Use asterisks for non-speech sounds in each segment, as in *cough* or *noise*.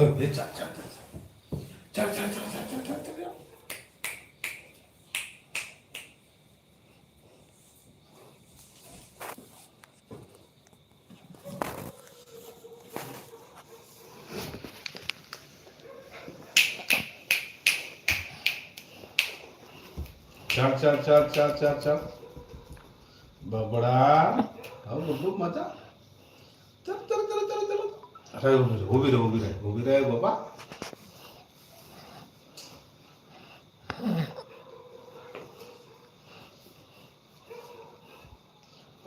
아유, 내 짜, 짜, 짜, 짜, 짜, 짜. चल चल चल चल चल बबडा हो बबडू माझा चल चल चल चल चल अरे उभी रे उभी रे उभी रे बाबा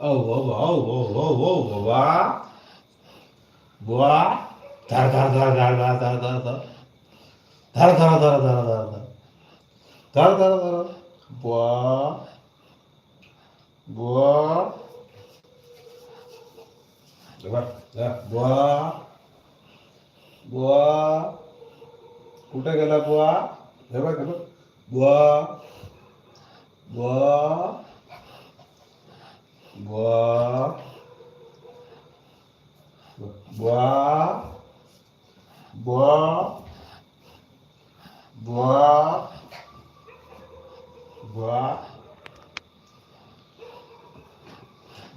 औ औ औ औ औ औ बाबा बुवा धर धर धर धर धर धर धर धर धर धर धर धर धर धर धर धर धर boa, boa, agora, né? boa, boa, puta que ela boa, lembra que boa, boa, boa, boa, boa, boa, vợ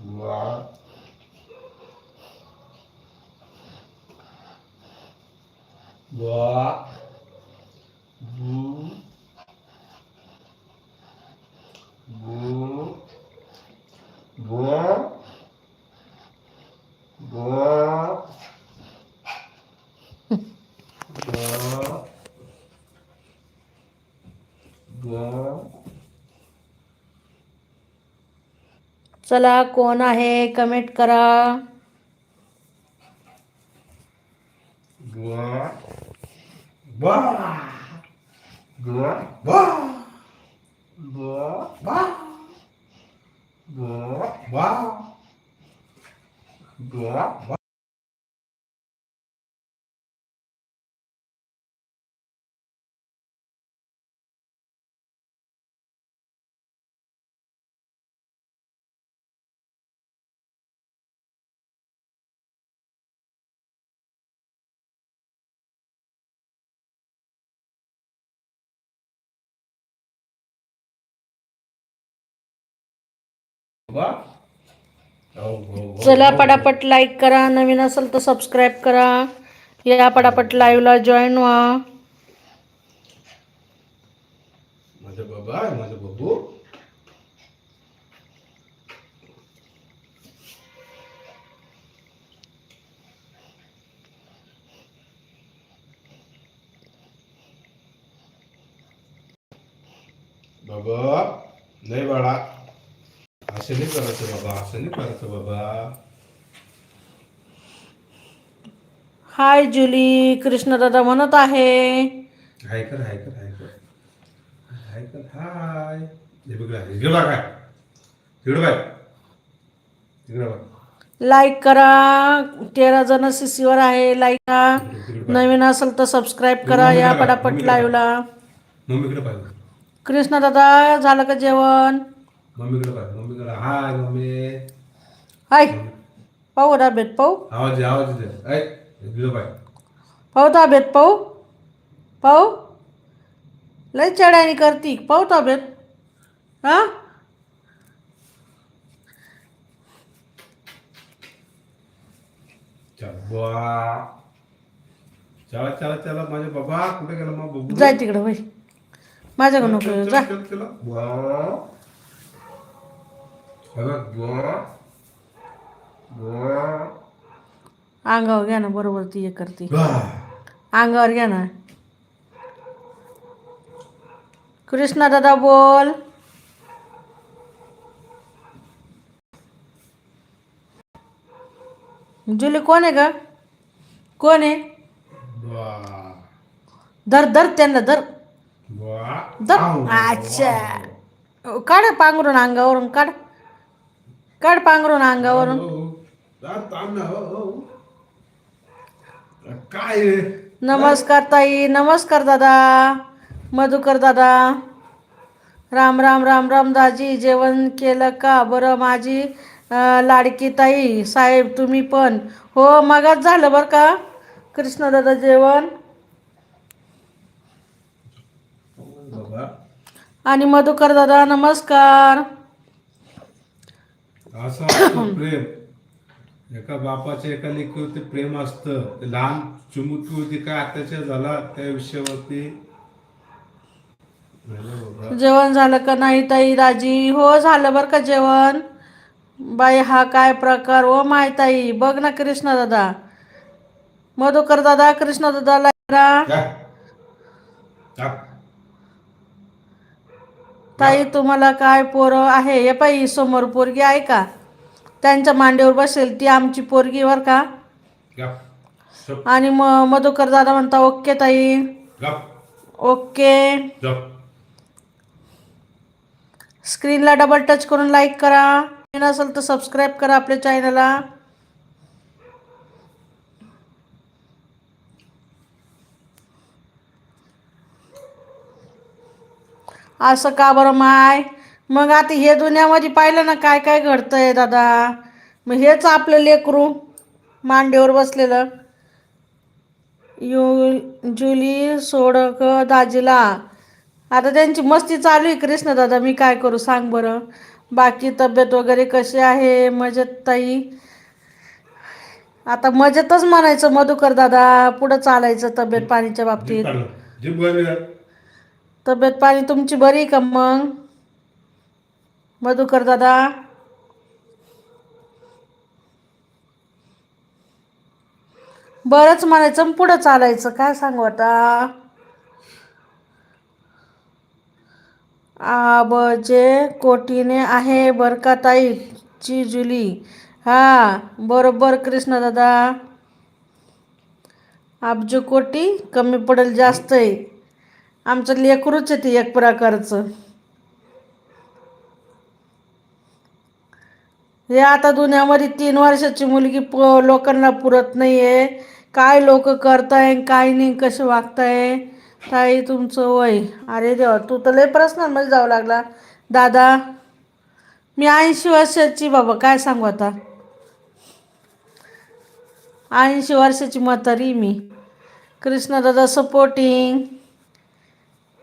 vợ vợ vợ चला कोण आहे? कमेंट करा. चला oh. पटापट लाईक करा. नवीन असेल तर सबस्क्राईब करा. या पटापट लाईव्हला जॉईन व्हा. माझा बाबा माझा बाबू. बाबा नाही बाळा. असं नाही करायचं बाबा असं नाही करायचं बाबा हाय जुली कृष्णदादा म्हणत आहे. हाय कर हाय कर हाय कर हाय कर हाय हे बघा इकडे बघा काय तिकडे बाय तिकडे बघ. लाईक करा. तेरा जण शिसीवर आहे. लाईक करा. नवीन असेल तर सबस्क्राईब करा या पटापट लाईव्हला मम्मीकडे पाहिजे कृष्णदादा झालं का जेवण? मम्मीकडे पाहिजे मम्मीकडे. Hi mummy. हाय. पाहू दाबेत पाहू. आवाज आवाज येते ऐ इकडे पाय पाहू ताबेत पाहू. पाहू. लय चढाणी करती. पाहू ताबेत हा? चल चला चला चला. माझे बाबा कुठे गेला मग जाय तिकडं होय. माझ्याकडे नको येऊ, जा. चल चला. बुवा. अंगावर घ्या ना बरोबर ती हे करते. अंगावर घ्या ना. कृष्णा दादा बोल. जुली कोण आहे का कोण आहे? धर धर त्यांना धर. धर. अच्छा. काढ पांघरून अंगावरून काढ. काढ पांघरून अंगावरून. हो, हो. हो. काय? नमस्कार ताई नमस्कार दादा. मधुकर दादा. राम राम राम राम दाजी जेवण केलं का? बरं माझी लाडकी ताई साहेब तुम्ही पण. हो मगाच झालं बरं का? कृष्णदादा जेवण. आणि मधुकर दादा नमस्कार. असं *coughs* प्रेम एका बापाच्या एका लेकीवरती प्रेम असतं. ते लहान चिमुकीवरती काय अत्याचार झाला त्या विषयावरती. जेवण झालं का नाही ताई? दाजी हो झालं बरं का जेवण? बाई हा काय प्रकार? ओ माय ताई बघ ना कृष्ण दादा. मधुकर दादा कृष्ण दादाला जा. ताई तुम्हाला काय पोरं आहे? हे पाई समोर पोरगी आहे का? त्यांच्या मांडीवर बसेल ती आमची पोरगी वर का. आणि मग मधुकर दादा म्हणता ओके ताई. ओके. स्क्रीनला डबल टच करून लाईक करा. नसेल तर सबस्क्राईब करा आपल्या चॅनलला असं का बरं माय? मग आता हे दुनियामध्ये पाहिलं ना काय काय घडतं आहे दादा. मग हेच आपलं लेकरू मांडीवर बसलेलं. यू जुली सोडक दाजीला. आता त्यांची मस्ती चालू आहे कृष्ण दादा मी काय करू सांग बरं. बाकी तब्येत वगैरे कशी आहे मजेत ताई? आता मजेतच म्हणायचं मधुकर दादा पुढं चालायचं तब्येत पाणीच्या बाबतीत काढलं. जीभ बरी आहे. तब्येत पाणी तुमची बरी का मग? मधुकर दादा? बरंच म्हणायचं पुढं चालायचं काय सांगू आता? आबजे कोटीने आहे बरं का ताई? ची जुली हा बरोबर कृष्ण दादा. अब्जो कोटी कमी पडेल जास्त आहे. आमचं लेकरूच आहे ते एक प्रकारचं. हे आता दुनियामध्ये तीन वर्षाची मुलगी प लोकांना पुरत नाही आहे काय लोक करताय काय नाही कसे वागताय? ताई तुमचं वय. अरे देवा तू तर लय प्रश्नांमध्ये जावं लागला. दादा मी ऐंशी वर्षाची बाबा काय सांगू आता? ऐंशी वर्षाची म्हातारी मी. कृष्णदादा सपोर्टिंग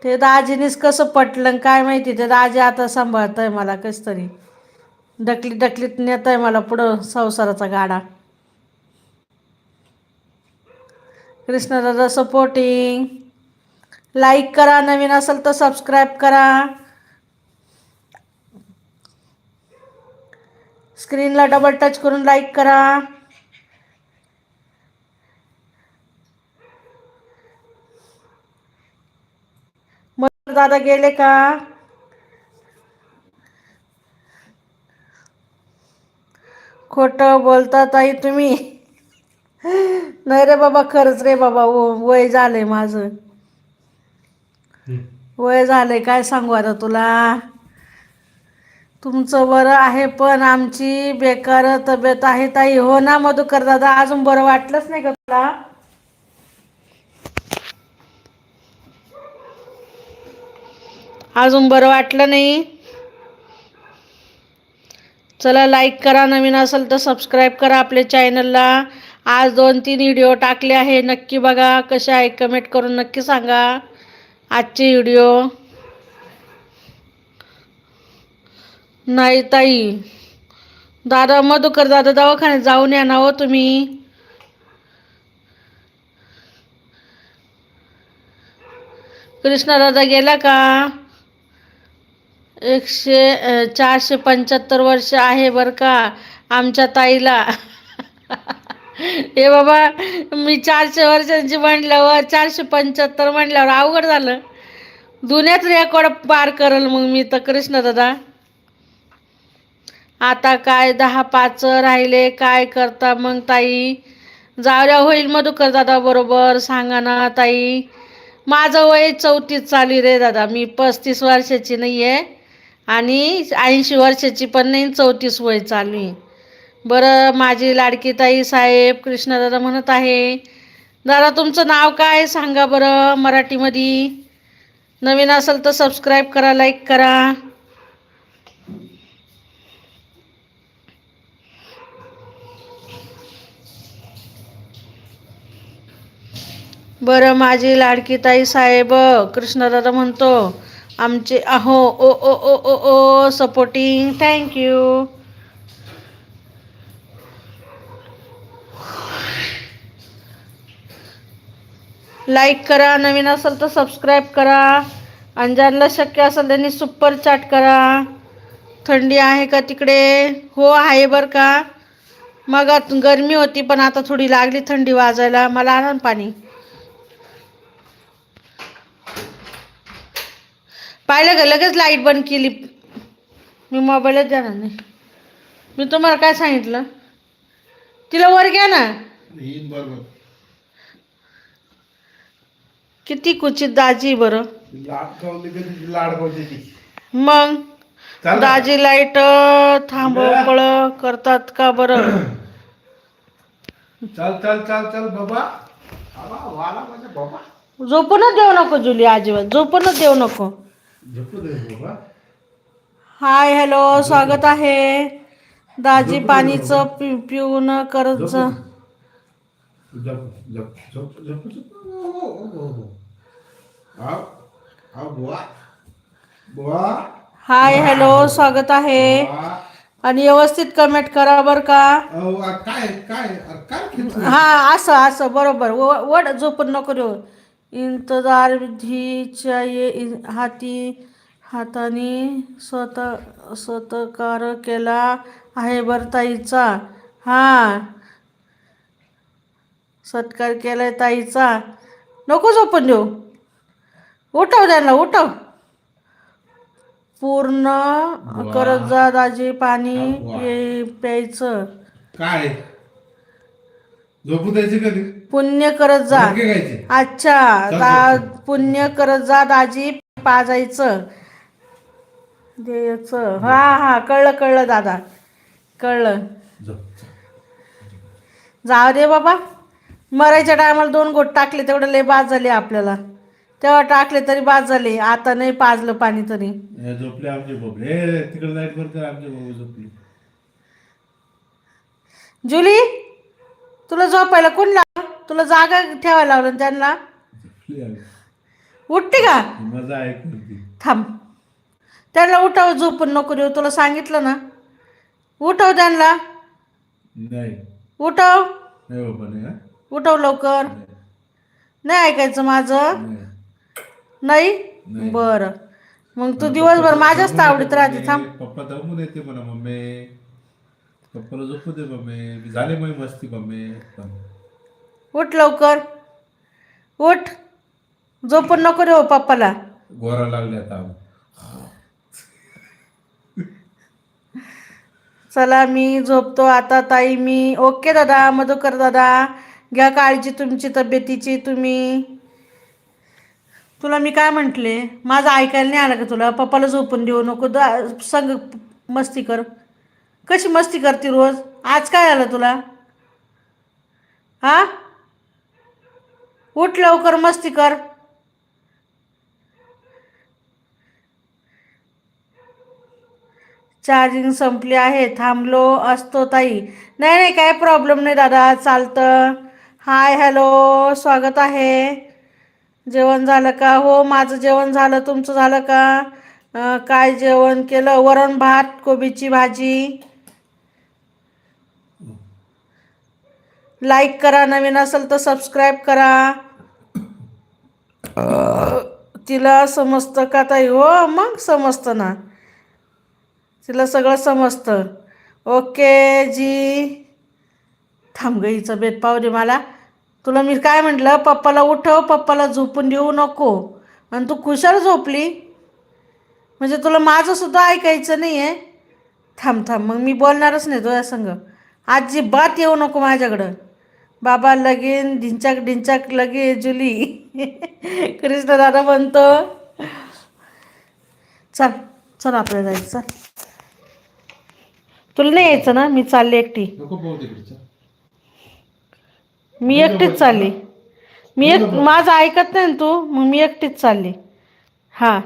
ते दाजीनीच कसं पटलं आणि काय माहिती ते दाजी आता सांभाळत आहे मला कस तरी डकली डकलीत नेत आहे मला पुढं संसाराचा गाडा. कृष्णदादा सपोर्टिंग लाईक करा नवीन असेल तर सबस्क्राईब करा. स्क्रीनला डबल टच करून लाईक करा मग दादा गेले का? खोटं बोलता ताई तुम्ही. नाही रे बाबा खरंच रे बाबा वय झालंय माझं. वय झालंय काय सांगू आता तुला? तुमचं बरं आहे पण आमची बेकार तब्येत आहे ताई. हो ना मधुकर दादा अजून बरं वाटलंच नाही का तुला? अजून बरं वाटलं नाही. चला लाईक करा नवीन असेल तर सबस्क्राईब करा आपल्या चॅनलला आज दोन तीन व्हिडिओ टाकले आहे नक्की बघा कसे आहे कमेंट करून नक्की सांगा. आजचे व्हिडिओ नाही ताई. दादा मधुकर दादा दवाखान्यात जाऊन या ना हो तुम्ही. कृष्णा दादा गेला का? एकशे चारशे पंच्याहत्तर वर्ष आहे बरं का आमच्या ताईला. हे बाबा मी चारशे वर्षांची म्हणल्यावर चारशे पंच्याहत्तर म्हटल्यावर अवघड झालं. दुनियाच रेकॉर्ड पार करल मग मी तर कृष्ण दादा. आता काय दहा पाच राहिले काय करता मग ताई? जाऊया होईल मधुकर दादा बरोबर सांगा ना ताई. माझं वय चौतीस चालू रे दादा मी पस्तीस वर्षाची नाही आहे आणि ऐंशी वर्षाची पण नाही चौतीस वय चालू आहे. बरं माझी लाडकी ताई साहेब कृष्णदादा म्हणत आहे दादा तुमचं नाव काय सांगा बरं मराठीमध्ये? नवीन असेल तर सबस्क्राईब करा लाईक करा. बरं माझी लाडकी ताई साहेब कृष्णदादा म्हणतो आमचे अहो ओ ओ ओ ओ ओ सपोर्टिंग थँक्यू लाईक करा नवीन असेल तर सबस्क्राईब करा. आणि ज्यांना शक्य असेल त्यांनी सुपर चॅट करा. थंडी आहे का तिकडे? हो आहे बरं का. मग गरमी होती पण आता थोडी लागली थंडी वाजायला. मला आणा पाणी. पाहिलं का? लगेच लाइट बंद केली. मी मोबाईलच देणार नाही. मी तुम्हाला काय सांगितलं? तिला वर घ्या ना. किती कुचित दाजी बरं. मग. दाजी लाइट थांबवळ करतात का बरं? चल चल चल चल बाबा. बाबा झोपूनच देऊ नको जुली अजिबात झोपूनच देऊ नको. हाय हॅलो स्वागत आहे. दाजी पाणीचं पि पिऊन करत हाय हॅलो स्वागत आहे. आणि व्यवस्थित कमेंट करा बर का? हा असं असं बरोबर. वड झोपून नको भी चाहिए इन- हाती हाताने स्वतः स्वतकार केला आहे बरं ताईचा हा. सत्कार केलाय ताईचा. नको झोपून देऊ. उठव त्यांना उठव. पूर्ण करत जा दाजी पाणी प्यायचं. काय? झोपू द्यायची कधी? पुण्य करत जा. अच्छा दा पुण्य करत जा दाजी पाजायचं. द्यायचं हा हा कळलं कळलं दादा. कळलं. जाऊ. दे बाबा. मरायच्या टायमाला दोन गोट टाकले तेवढं लय बाद झाले आपल्याला. तेव्हा टाकले तरी बाद झाले. आता नाही पाजलं पाणी तरी. झोपले आमचे बोबले हे तिकडे लाइट आमचे झोपले. जुली तुला झोपायला कोण तुला जागा ठेवायला लावलं ना त्यांना. उठते का? मजा थांब. त्यांना उठव झोपून नको देऊ तुला सांगितलं ना. उठव त्यांना. नाही. उठव? उठव लवकर. नाही. ऐकायचं माझं. नाही. बरं. मग तू दिवसभर माझ्याच तावडीत राहते थांब. पप्पा दमून येते म्हणा मम्मी. पप्पाला झोपू दे मम्मी. झाले मग मस्ती मम्मी. उठ लवकर. उठ. झोपून नको देऊ पप्पाला. गोरा लागले आता. चला मी झोपतो. आता ताई मी ओके दादा मधुकर दादा. घ्या काळजी तुमची तब्येतीची तुम्ही. तुला मी काय म्हटले? माझं ऐकायला नाही आलं का तुला? पप्पाला झोपून देऊ नको. दा संग मस्ती कर. कशी मस्ती करते रोज? आज काय आलं तुला? हा उठ लवकर मस्ती कर. चार्जिंग संपली आहे. थांबलो असतो ताई. नाही नाही काय प्रॉब्लेम नाही दादा. चालतं. हाय हॅलो स्वागत आहे. जेवण झालं का? हो माझं जेवण झालं. तुमचं झालं का? काय जेवण केलं? वरण भात कोबीची भाजी. लाईक करा. नवीन असेल तर सबस्क्राईब करा. तिला समजतं का ताई? हो मग समजतं ना. तिला सगळं समजतं. ओके जी. थांब ग हिचं बेत पाहू दे मला. तुला मी काय म्हटलं? पप्पाला उठव पप्पाला झोपून देऊ नको. आणि तू कुशाल झोपली. म्हणजे तुला माझंसुद्धा ऐकायचं नाही आहे थांब थांब मग मी बोलणारच नाही तुझ्या संग. अजिबात येऊ नको माझ्याकडं. बाबा लगीन ढिंचाक ढिंचाक लगे जुली. कृष्णदादा म्हणतो चल चल आपल्याला जायचं चल. तुला नाही यायचं ना? मी चालली एकटी. मी एकटीच चालली. मी एक माझं ऐकत नाही ना तू मग मी एकटीच चालली. हा.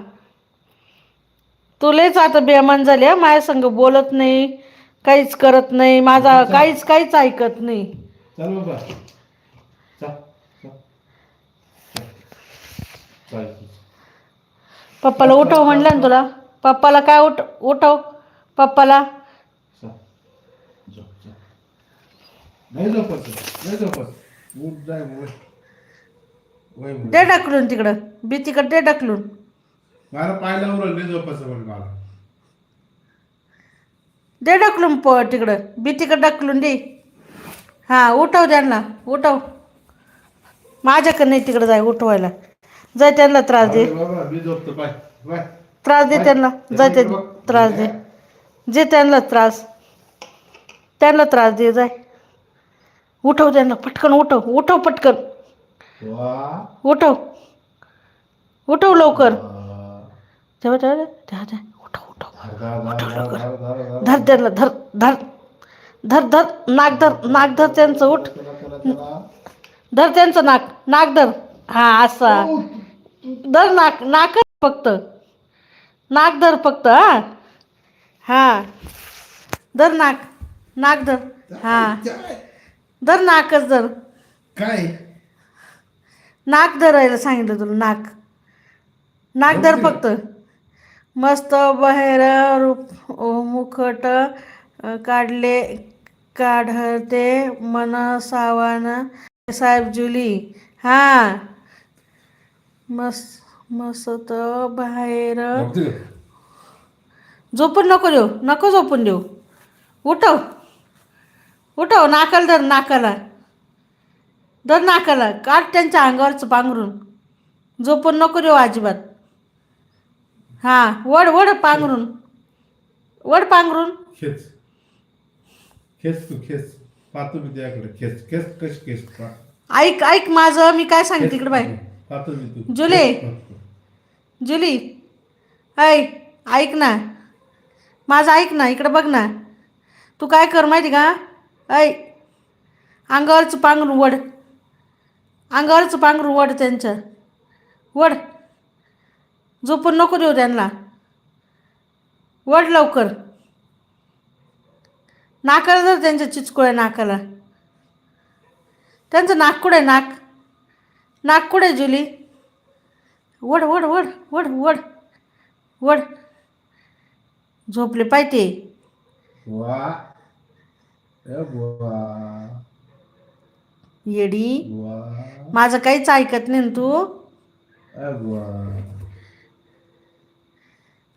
तुलेच आता बेमान झाली हा. माझ्या संग बोलत नाही काहीच करत नाही माझा काहीच काहीच ऐकत नाही. चल बाबा चल चल चल पप्पाला उठव म्हणलं ना तुला. पप्पाला काय उठ उठव. पप्पाला. नाही झोपत नाही झोपत. उठ जाय वय वय वय. दे ढकलून तिकडं. भीतीकडे दे ढकलून. मला पाय लावून नाही झोपायचं म्हणे मला दे ढकलून प तिकडं. भीतीकडे ढकलून दे. हां उठव त्यांना उठव. माझ्याकडे नाही तिकडं जाय उठवायला. जाय त्यांना त्रास दे. त्रास दे त्यांना जाय ते त्रास दे. जे त्यांना त्रास त्यांना त्रास दे जाय. उठव त्यांना पटकन उठव उठव पटकन. उठव. उठव लवकर. तेव्हा तेव्हा उठव उठव धर, धर. धर त्यांना धर धर. धर धर नाक धर नाक धर त्यांचं उठ. धर त्यांचं नाक नाक धर. हा असा. धर नाक नाक फक्त. नाक धर फक्त हा. हा. धर नाक नाक धर. हा? धर नाकच धर. काय? नाक धरायला सांगितलं तुला नाक. नाक धर फक्त. मस्त बाहेर रूप मुखट काढले काढते मन सावान साहेब जुली हां. मस्त मस्त बाहेर? झोपून नको देऊ नको झोपून देऊ. उठव. उठव नाकाला धर नाकाला. धर नाकाला काढ त्यांच्या अंगावरचं पांघरून. झोपून नको देऊ अजिबात. हां वड वड पांघरून. वड पांघरून. खेच तू खेच पाहतो मी त्याकडे खेच खेच कश खेच पा. ऐक ऐक माझं मी काय सांगते तिकडे बाय पाहतो मी तू. जुले. खेच पाहतो. जुली. ऐ ऐक ना. माझं ऐक ना इकडं बघ ना. तू काय कर माहिती का? ऐ अंगावरचं पांघरून वड अंगावरचं पांघरून वड त्यांचं. वड झोपून नको देऊ त्यांना. वड लवकर. नाकाला जर त्यांच्या चिचकुळ्या नाकाला. त्यांचं नाक कुठं आहे? नाक. नाक कुठं आहे जुली? वड वड वड वड वड. वड. झोपले पाहिजे. येडी. माझं काहीच ऐकत नाही तू.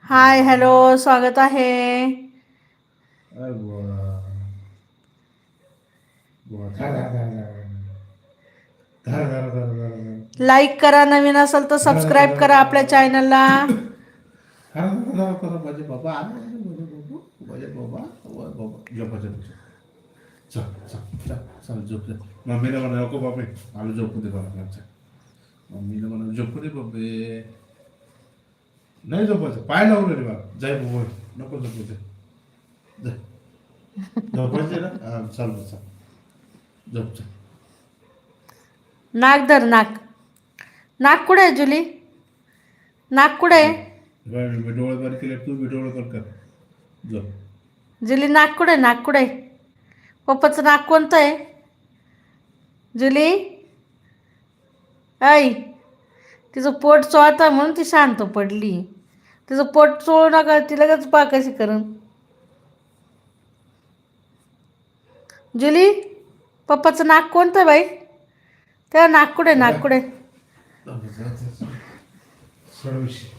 हाय हॅलो स्वागत आहे. लाईक करा नवीन असेल तर सबस्क्राईब करा आपल्या चॅनलला मम्मीने म्हणा नको बाबे आम्ही झोपू दे बाबा मम्मीला म्हणा झोपू दे बाबे नाही झोपायचं पाय लावलं रे बाबा जाय बाबा नको झोपू दे झोपायचे ना चालू चाल नाक धर नाक. नाक कुठे आहे जुली? नाक कुठे आहे? डोळे बारीक केले तू डोळे कर. कर जुली नाक कुठे आहे नाक कुठे पप्पाचं नाक कोणतं आहे? जुली? ऐ तिचं पोट चोळता म्हणून ती शांत पडली. तिचं पोट चोळू नका ती लगेच पा कशी करण जुली? पप्पाचं नाक कोणतं आहे बाई? त्या नागकुडे नागकुडे आहे, आहे?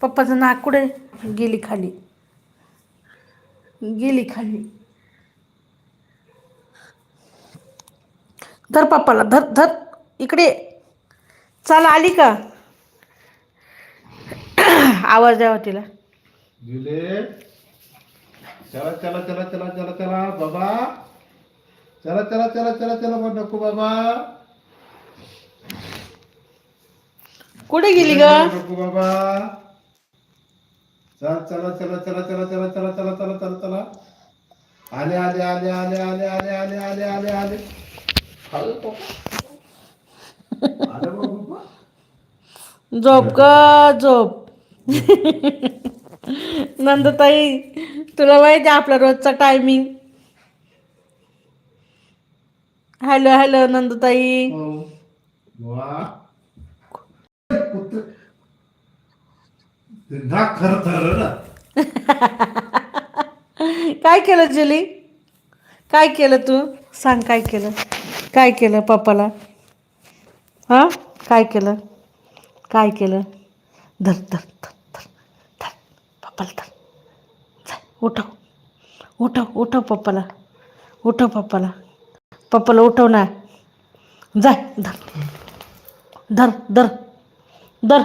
पप्पाचं नागकुडे आहे? गेली खाली. गेली खाली. धर पप्पाला धर धर. इकडे चाल आली का? आवाज द्यावा तिला. चला चला चला चला चला चला बाबा चला चला चला चला चला मग नको बाबा कुठे गेली ग नको बाबा चला चला चला चला चला चला चला चला चला चला चला आले आले आले आले आले आले आले आले आले आले बाबा. झोप ग झोप नंदताई तुला माहिती आहे आपला रोजचा टायमिंग हॅलो हॅलो नंदताई. काय केलं जुली? काय केलं तू? सांग काय केलं? काय केलं पप्पाला? हां? काय केलं? काय केलं? धर धर धर धर धर. पप्पाला धर. उठव. उठव उठव पप्पाला. उठव पप्पाला. पप्पाला उठव ना. जाय धर. धर धर. धर.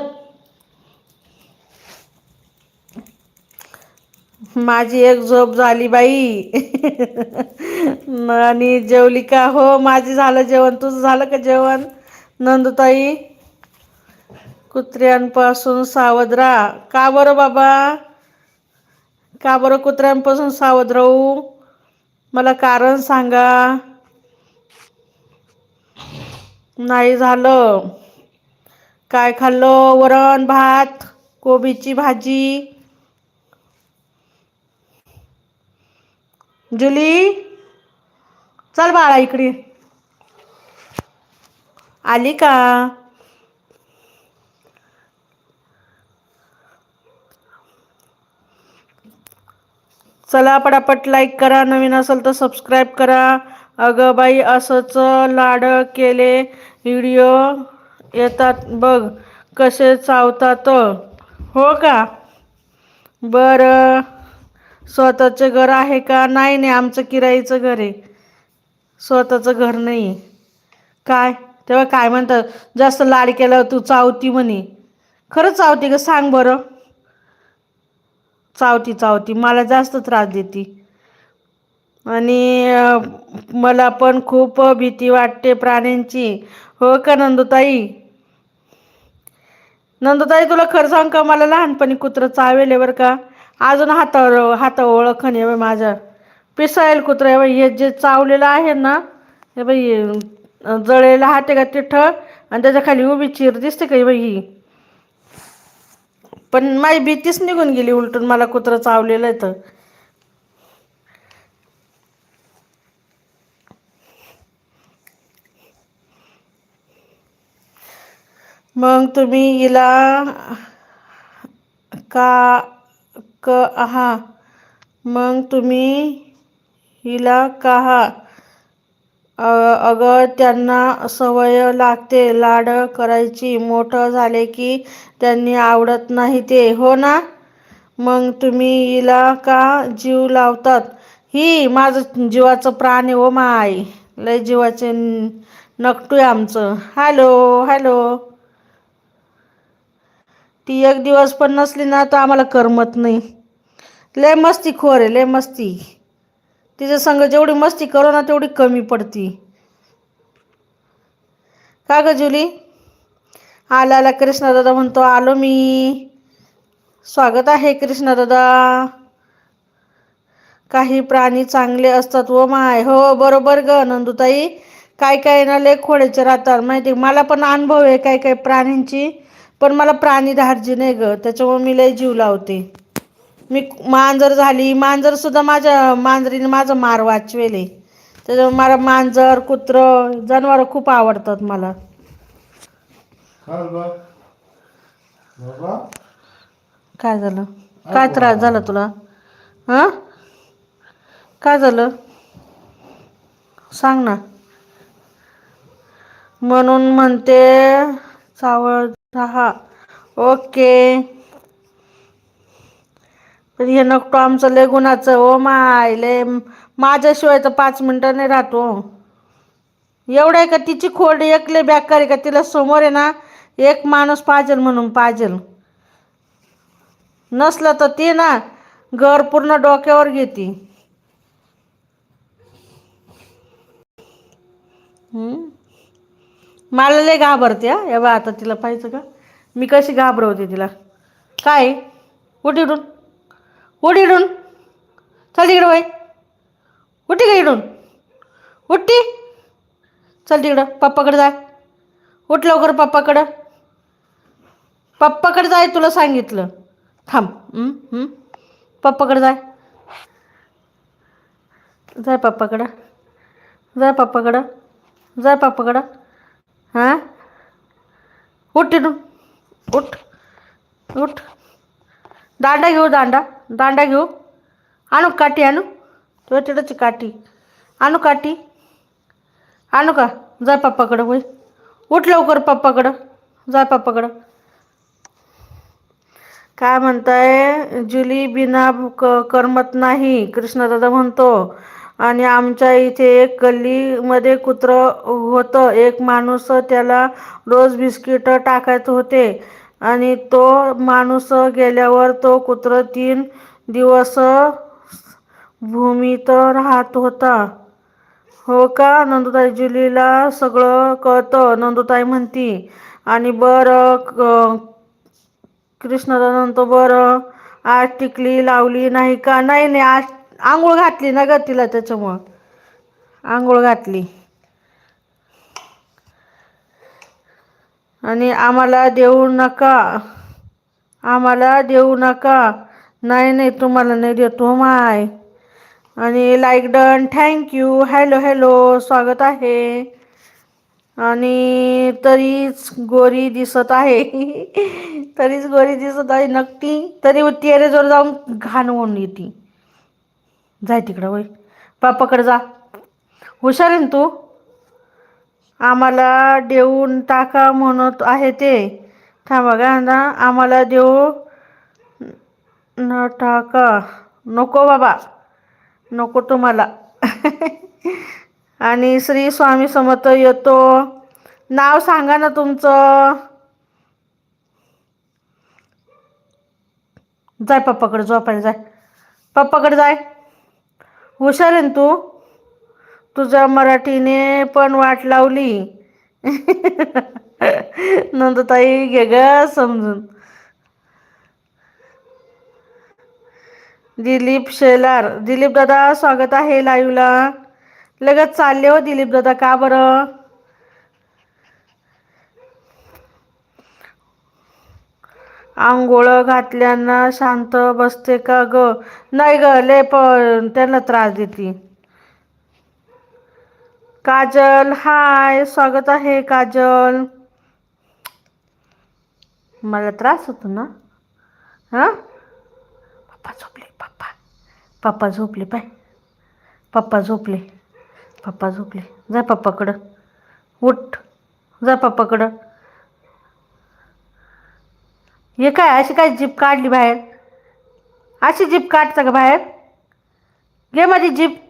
माझी एक झोप झाली बाई. आणि जेवली का? हो माझी झालं जेवण. तुझं झालं का जेवण? नंदुताई कुत्र्यांपासून सावध राहा. का बरं बाबा? का बरं कुत्र्यांपासून सावध राहू? मला कारण सांगा. नाही झालं. काय खाल्लं? वरण भात कोबीची भाजी. जुली? चल बाळा इकडे. आली का? चला पटापट लाईक करा. नवीन असेल तर सबस्क्राईब करा. अगं बाई असंच लाड केले व्हिडिओ येतात बघ कसे चावतात. हो का? बरं. स्वतःचं घर आहे का? नाही नाही. आमचं किराईचं घर आहे. स्वतःचं घर नाही. काय? तेव्हा काय म्हणतात? जास्त लाड केल्यावर तू चावती म्हणे. खरंच चावती का सांग बरं. चावती चावती. मला जास्त त्रास देती. आणि मला पण खूप भीती वाटते प्राण्यांची. हो का नंदुताई? नंदुताई तुला खरं सांग का? मला लहानपणी कुत्रं चावेल बरं का. अजून हातावर हाता ओळखण आहे माझ्या. पिसाळेल कुत्रं आहे बाई. हे जे चावलेलं आहे ना हे बाई जळेला हाते का तिथं? आणि त्याच्याखाली उभी चीर दिसते का बाई ही? पण माझी भीतीच निघून गेली उलटून मला कुत्रं चावलेलं आहे तर. मग तुम्ही हिला का क आहा मग तुम्ही हिला काहा अगं त्यांना सवय लागते लाड करायची. मोठं झाले की त्यांनी आवडत नाही ते हो ना? मग तुम्ही हिला का जीव लावतात? ही माझं जीवाचं प्राण आहे ओ माय. लय जीवाचे नकटू आहे आमचं. Hello hello. ती एक दिवस पण नसली ना तर आम्हाला करमत नाही. लय मस्ती खोर आहे लय मस्ती. तिच्या संग जेवढी मस्ती करो ना तेवढी कमी पडती. का ग जुली? आला आला कृष्णादादा म्हणतो आलो मी. स्वागत आहे कृष्णादादा काही प्राणी चांगले असतात व माय. हो बरोबर ग नंदुताई. काय काय ना लय खोड्याचे राहतात माहिती आहे? मला पण अनुभव आहे काय काय प्राण्यांची. पण मला प्राणी धाडजी नाही ग त्याच्यामुळे मी लय जीव लावते. मी मांजर झाली मांजर सुद्धा माझ्या मांजरीने माझं मार वाचवेले. त्याच्यामुळे मला मांजर कुत्रं जनावरं खूप आवडतात मला. काय झालं? काय त्रास झाला तुला? हां? काय झालं? सांग ना. म्हणून म्हणते चावळ राहा ओके. पण हे नको आमचं लय गुणाचं ओ माय लय माझ्याशिवाय तर पाच मिनटं नाही राहतो एवढं आहे का तिची खोड एकले बॅकर आहे का? तिला समोर आहे ना एक माणूस पाहिजेल म्हणून पाहिजेल नसलं तर ती ना घर पूर्ण डोक्यावर घेते. मला लय घाबरते हा. एवढा बा आता तिला पाहिजे का? मी कशी घाबरवते तिला? काय? उठ उठ इडून. चल तिकडं बाई. उठी का इडून. उठी चल तिकडं. पप्पाकडे जाय उठ लवकर पप्पाकडं. पप्पाकडे जाय तुला सांगितलं. थांब. पप्पाकडे जाय जाय पप्पाकडं. जाय पप्पाकडं. जाय पप्पाकडं. हां? उठ टिनू उठ. उठ. दांडा घेऊ दांडा. दांडा घेऊ. आणू काठी आणू? तुझ्या तिकडची काठी. आणू काठी? आणू का? जाय पप्पाकडं होय. उठ लवकर पप्पाकडं. जाय पप्पाकडं. काय म्हणताय? जुली बिना क करमत नाही कृष्णदादा म्हणतो. आणि आमच्या इथे एक गल्लीमध्ये कुत्रं होतं. एक माणूस त्याला रोज बिस्किट टाकायचं होते. आणि तो माणूस गेल्यावर तो कुत्र तीन दिवस भूमीत राहत होता. हो का? नंदुताई जुलीला सगळं कळतं. नंदुताई म्हणती आणि बरं कृष्णदानंत कृष्णदादा बरं आज टिकली लावली नाही का? नाही नाही आज आंघोळ घातली ना ग तिला त्याच्यामुळं. आंघोळ घातली. आणि आम्हाला देऊ नका. आम्हाला देऊ नका. नाही नाही तुम्हाला नाही देतो हो माय. आणि like done thank you hello hello स्वागत आहे. आणि तरीच गोरी दिसत आहे. *laughs* तरीच गोरी दिसत आहे नक्की. तरी टेरेजवर जाऊन घाण होऊन येते. जाय तिकडं वय पापाकडे जा. हुशार आहे ना तू? आम्हाला देऊन टाका म्हणत आहे ते. थांबा का ना आम्हाला देऊ न टाका. नको बाबा नको तुम्हाला. *laughs* आणि श्री स्वामी समर्थ येतो. नाव सांगा ना तुमचं. जाय पप्पाकडे झोपायला जाय. पप्पाकडे जाय. हुशार आहे ना तू? तुझ्या मराठीने पण वाट लावली. नंदताई घे ग समजून. दिलीप शेलार दिलीप दादा स्वागत आहे लाईव्हला. लगत चालले हो दिलीप दादा का बरं? आंघोळ घातल्यानं शांत बसते का ग? नाही ग लय पण त्यांना त्रास देते. काजल हाय स्वागत आहे काजल. मला त्रास होतो ना? हां? पप्पा झोपले पप्पा. पप्पा झोपले पाय. पप्पा झोपले. पप्पा झोपले. जा पप्पाकडं. उठ. जा पप्पाकडं. हे काय अशी काय जीप काढली बाहेर? अशी जीप काढता का बाहेर? घे माझी जीप.